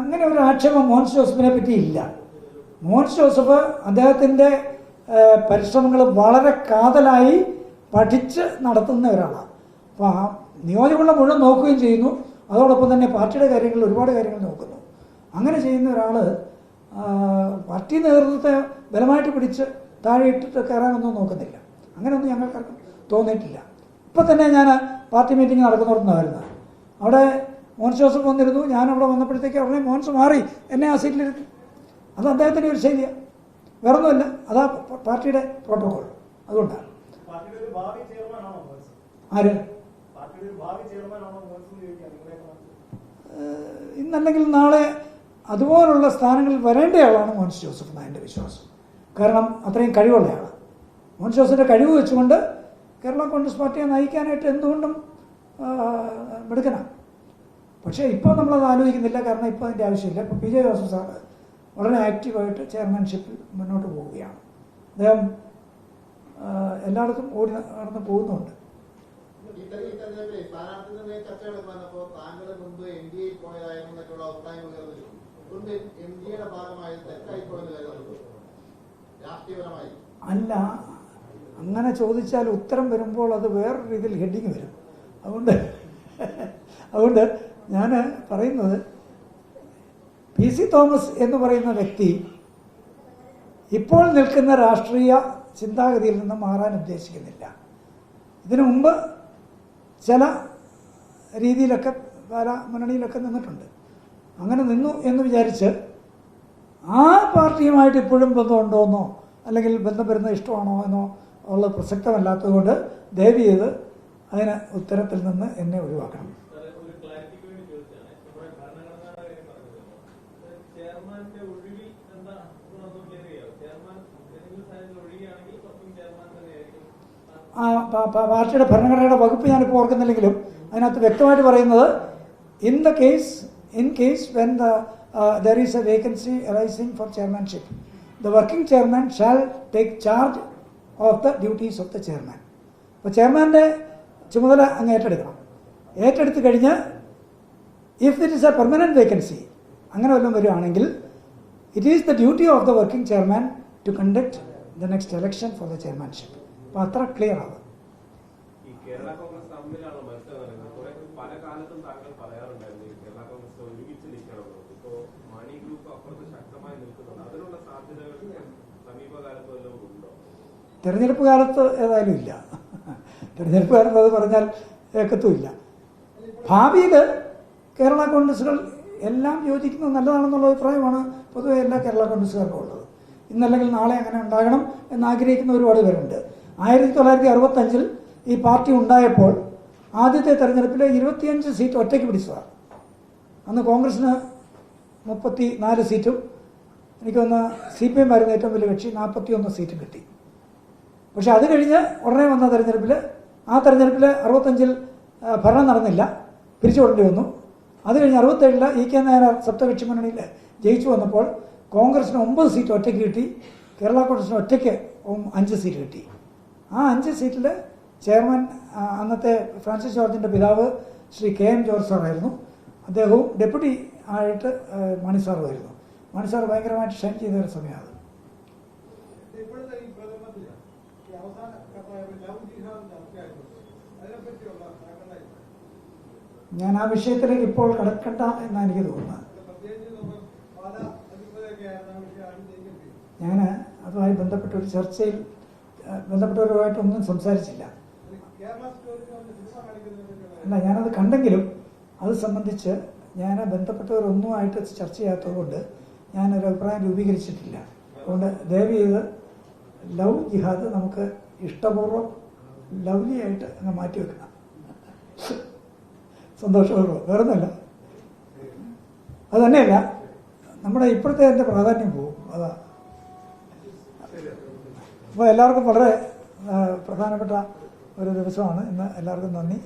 അങ്ങനെ ഒരു ആക്ഷേപം മോൻസ് ജോസഫിനെ പറ്റി ഇല്ല. ജോസഫ് അദ്ദേഹത്തിന്റെ പരിശ്രമങ്ങൾ വളരെ കാതലായി പഠിച്ച് നടത്തുന്ന ഒരാളാണ് അപ്പോൾ ആ നിയോജകമുള്ള മുഴുവൻ നോക്കുകയും ചെയ്യുന്നു. അതോടൊപ്പം തന്നെ പാർട്ടിയുടെ കാര്യങ്ങളിൽ ഒരുപാട് കാര്യങ്ങൾ നോക്കുന്നു. അങ്ങനെ ചെയ്യുന്ന ഒരാൾ പാർട്ടി നേതൃത്വത്തെ ബലമായിട്ട് പിടിച്ച് താഴെ ഇട്ടിട്ട് കയറാനൊന്നും നോക്കുന്നില്ല. അങ്ങനെയൊന്നും ഞങ്ങൾക്ക് തോന്നിയിട്ടില്ല. ഇപ്പം തന്നെ ഞാൻ പാർട്ടി മീറ്റിംഗ് നടക്കുന്നിടത്തുനിന്ന് വരുന്നത്. അവിടെ മോൻസ് ജോസഫ് വന്നിരുന്നു. ഞാൻ അവിടെ വന്നപ്പോഴത്തേക്ക് ഉടനെ മോൻസ് മാറി എന്നെ ആ സീറ്റിലിരുത്തി. അത് അദ്ദേഹത്തിന്റെ ഒരു ശൈലിയാണ് വേറൊന്നുമില്ല അതാ പാർട്ടിയുടെ പ്രോട്ടോകോൾ. അതുകൊണ്ടാണ്. ആര്? ഇന്നല്ലെങ്കിൽ നാളെ അതുപോലുള്ള സ്ഥാനങ്ങളിൽ വരേണ്ടയാളാണ് മോൻസ് ജോസഫ് എന്നാണ് എന്റെ വിശ്വാസം. കാരണം അത്രയും കഴിവുള്ളയാളാണ്. ജോസഫിന്റെ കഴിവ് വെച്ചുകൊണ്ട് കേരള കോൺഗ്രസ് പാർട്ടിയെ നയിക്കാനായിട്ട് എന്തുകൊണ്ടും മിടുക്കനാണ് പക്ഷേ ഇപ്പോൾ നമ്മളത് ആലോചിക്കുന്നില്ല. കാരണം ഇപ്പോൾ അതിന്റെ ആവശ്യമില്ല. ഇപ്പോൾ പി ജെ ജോസഫ് സാറ് വളരെ ആക്റ്റീവായിട്ട് ചെയർമാൻഷിപ്പിൽ മുന്നോട്ട് പോവുകയാണ്. അദ്ദേഹം എല്ലായിടത്തും ഓടി നടന്ന് പോകുന്നുണ്ട്. അല്ല അങ്ങനെ ചോദിച്ചാൽ ഉത്തരം വരുമ്പോൾ അത് വേറൊരു രീതിയിൽ ഹെഡിങ് വരും. അതുകൊണ്ട് അതുകൊണ്ട് ഞാൻ പറയുന്നത് പി സി തോമസ് എന്ന് പറയുന്ന വ്യക്തി ഇപ്പോൾ നിൽക്കുന്ന രാഷ്ട്രീയ ചിന്താഗതിയിൽ നിന്ന് മാറാൻ ഉദ്ദേശിക്കുന്നില്ല. ഇതിനു മുമ്പ് ചില രീതിയിലൊക്കെ പല മുന്നണിയിലൊക്കെ നിന്നിട്ടുണ്ട്. അങ്ങനെ നിന്നു എന്ന് വിചാരിച്ച് ആ പാർട്ടിയുമായിട്ട് ഇപ്പോഴും ബന്ധമുണ്ടോ എന്നോ അല്ലെങ്കിൽ ബന്ധം വരുന്നത് ഇഷ്ടമാണോ എന്നോ ഉള്ളത് പ്രസക്തമല്ലാത്തതുകൊണ്ട് ദയവ് ചെയ്ത് അതിന് ഉത്തരത്തിൽ നിന്ന് എന്നെ ഒഴിവാക്കണം. ആ പാർട്ടിയുടെ ഭരണഘടനയുടെ വകുപ്പ് ഞാനിപ്പോൾ ഓർക്കുന്നില്ലെങ്കിലും അതിനകത്ത് വ്യക്തമായിട്ട് പറയുന്നത് in the case in case when the there is a vacancy arising for chairmanship the working chairman shall take charge of the duties of the chairman അപ്പോൾ ചെയർമാന്റെ ചുമതല അങ്ങ് ഏറ്റെടുക്കണം. ഏറ്റെടുത്തു കഴിഞ്ഞാൽ if it is a permanent vacancy അങ്ങനെ വല്ലതും വരികയാണെങ്കിൽ it is the duty of the working chairman to conduct the next election for the chairmanship അപ്പോൾ അത്ര ക്ലിയർ ആണ് ഈ കേരള കോൺഗ്രസ് തമ്മിലാണ് മത്സരം നടക്കുന്നത് കുറെ പല കാലത്തും താങ്കൾ പറയാറുണ്ടായിരുന്നു ഈ കേരള കോൺഗ്രസ് ഒരുമിച്ച് നിൽക്കണമെന്ന് ഇപ്പോ മണി ഗ്രൂപ്പ് അപ്പുറത്ത് ശക്തമായി നിൽക്കുന്നുണ്ട് അതിനുള്ള സാധ്യതകൾ സമീപകാലത്ത് വല്ലതും ഉണ്ടോ തെരഞ്ഞെടുപ്പ് കാലത്ത് ഏതായാലും ഇല്ല. തെരഞ്ഞെടുപ്പ് കാലത്ത് അത് പറഞ്ഞാൽ ഏക്കത്തുമില്ല. ഭാവിയിൽ കേരള കോൺഗ്രസുകൾ എല്ലാം യോജിക്കുന്നത് നല്ലതാണെന്നുള്ള അഭിപ്രായമാണ് പൊതുവെ എല്ലാ കേരള കോൺഗ്രസ്സുകാർക്കും ഉള്ളത്. ഇന്നല്ലെങ്കിൽ നാളെ അങ്ങനെ ഉണ്ടാകണം എന്ന് ആഗ്രഹിക്കുന്ന ഒരുപാട് പേരുണ്ട്. ആയിരത്തി തൊള്ളായിരത്തി അറുപത്തഞ്ചിൽ ഈ പാർട്ടി ഉണ്ടായപ്പോൾ ആദ്യത്തെ തെരഞ്ഞെടുപ്പിൽ ഇരുപത്തിയഞ്ച് സീറ്റ് ഒറ്റയ്ക്ക് പിടിച്ചതാണ്. അന്ന് കോൺഗ്രസിന് മുപ്പത്തി നാല് സീറ്റും എനിക്കൊന്ന് സി പി എം ആയിരുന്നു ഏറ്റവും വലിയ കക്ഷി നാൽപ്പത്തി ഒന്ന് സീറ്റും കിട്ടി. പക്ഷെ അത് കഴിഞ്ഞ് ഉടനെ വന്ന തെരഞ്ഞെടുപ്പിൽ ആ തെരഞ്ഞെടുപ്പിൽ അറുപത്തഞ്ചിൽ ഭരണം നടന്നില്ല. പിരിച്ചുവിടേണ്ടി വന്നു. അത് കഴിഞ്ഞ് അറുപത്തേഴിൽ ഇ കെ നായർ സപ്തകക്ഷി മുന്നണിയിൽ ജയിച്ചു വന്നപ്പോൾ കോൺഗ്രസിന് ഒമ്പത് സീറ്റ് ഒറ്റയ്ക്ക് കിട്ടി. കേരള കോൺഗ്രസിന് ഒറ്റയ്ക്ക് അഞ്ച് സീറ്റ് കിട്ടി. ആ അഞ്ച് സീറ്റിൽ ചെയർമാൻ അന്നത്തെ ഫ്രാൻസിസ് ജോർജിന്റെ പിതാവ് ശ്രീ കെ എം ജോർജ് സാറായിരുന്നു. അദ്ദേഹവും ഡെപ്യൂട്ടി ആയിട്ട് മണി മണി സാറുമായിരുന്നു മണി സാർ ഭയങ്കരമായിട്ട് ഷൈൻ ചെയ്ത ഒരു സമയമാണ് ഞാൻ ആ വിഷയത്തിലേക്ക് ഇപ്പോൾ കിടക്കണ്ട എന്നാണ് എനിക്ക് തോന്നുന്നത്. ഞാൻ അതുമായി ബന്ധപ്പെട്ട ഒരു ചർച്ചയിൽ ബന്ധപ്പെട്ടവരുമായിട്ടൊന്നും സംസാരിച്ചില്ല. അല്ല ഞാനത് കണ്ടെങ്കിലും അത് സംബന്ധിച്ച് ഞാൻ ബന്ധപ്പെട്ടവരൊന്നുമായിട്ട് ചർച്ച ചെയ്യാത്തതുകൊണ്ട് ഞാനൊരു അഭിപ്രായം രൂപീകരിച്ചിട്ടില്ല. അതുകൊണ്ട് ദയവ് ചെയ്ത് ലവ് ജിഹാദ് നമുക്ക് ഇഷ്ടപൂർവം ലവ്ലി ആയിട്ട് അങ്ങ് മാറ്റി വെക്കണം. സന്തോഷപൂർവം. വേറൊന്നുമല്ല. അത് തന്നെയല്ല നമ്മുടെ ഇപ്പോഴത്തെ അതിന്റെ പ്രാധാന്യം പോകും അതാ. അപ്പോൾ എല്ലാവർക്കും വളരെ പ്രധാനപ്പെട്ട ഒരു ദിവസമാണ്. ഇന്ന് എല്ലാവർക്കും നന്ദി.